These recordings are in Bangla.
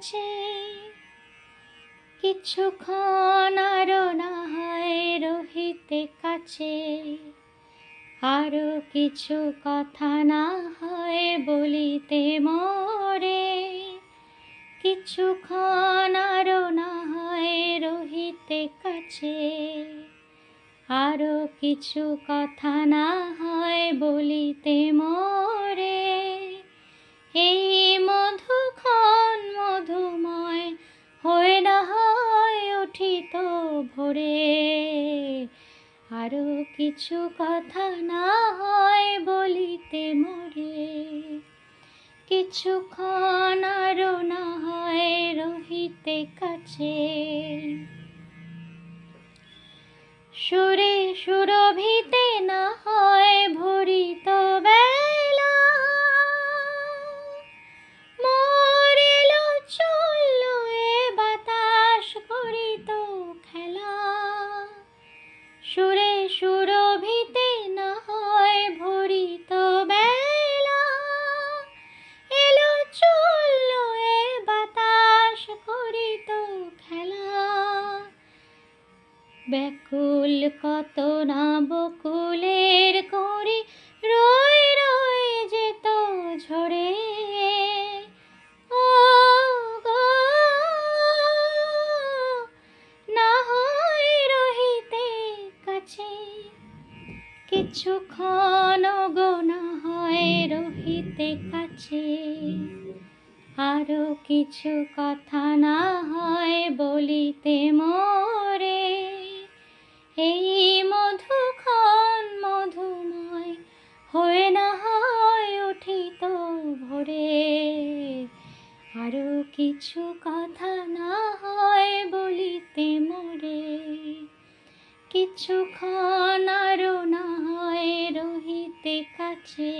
কাছে কিছুক্ষণ আরও না হয় রহিতে কাছে। আরও কিছু কথা না হয় বলিতে মরে। কিছুক্ষণ আরও না হয় রহিতে কাছে। আরও কিছু কথা না হয় বলিতে মরে। ভোরে আরও কিছু কথা না হয় বলিতে মরে। কিছুক্ষণ আরও না হয় রহিতে কাছে। ব্যাকুল কত না বকুলের করি, রয়ে রয়ে যেত ঝরে। কিছুক্ষণ গো না হয় রহিতে কাছে। আরও কিছু কথা না হয় বলিতে মোরে কিছু কথা না হয় বলিতে মোরে, কিছুক্ষণ আরও না হয় রহিতে কাছে।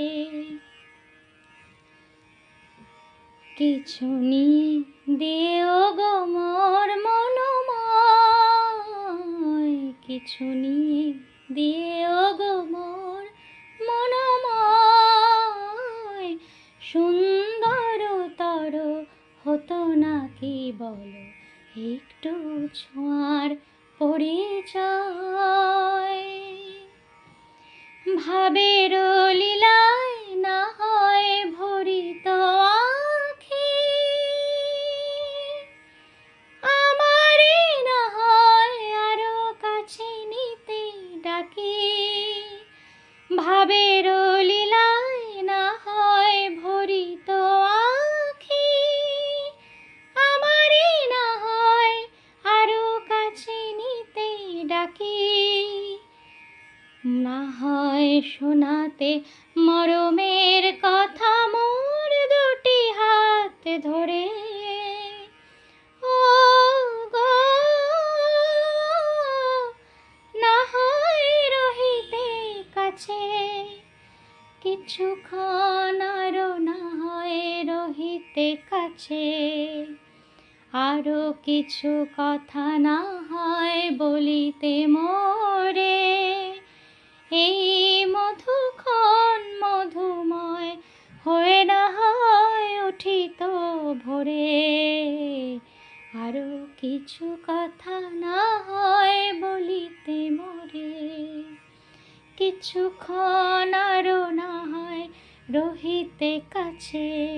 কিছু নিয়ে দেও গো মোর মনময়, কিছু নিয়ে দিও গো মোর মনময়। সুন্দর বলো, একটু ছোঁয়ার পরিচয় ভাবের লীলায় না হয় ভরিত আখি। আমারে না হয় কাছে নিতে না হয় শোনাতে মরমের কথা মোর দুটি হাত ধরে। ও গো, না হয় রহিতে কাছে, কিছুক্ষণ আরও না হয় রহিতে কাছে। আরও কিছু কথা না হয় বলিতে মোরে। এই মধুক্ষণ মধুময়, হয়ে না হয় উঠিত ভোরে। আরও কিছু কথা না হয় বলিতে মোরে। কিছুক্ষণ আরও না হয় রহিতে কাছে।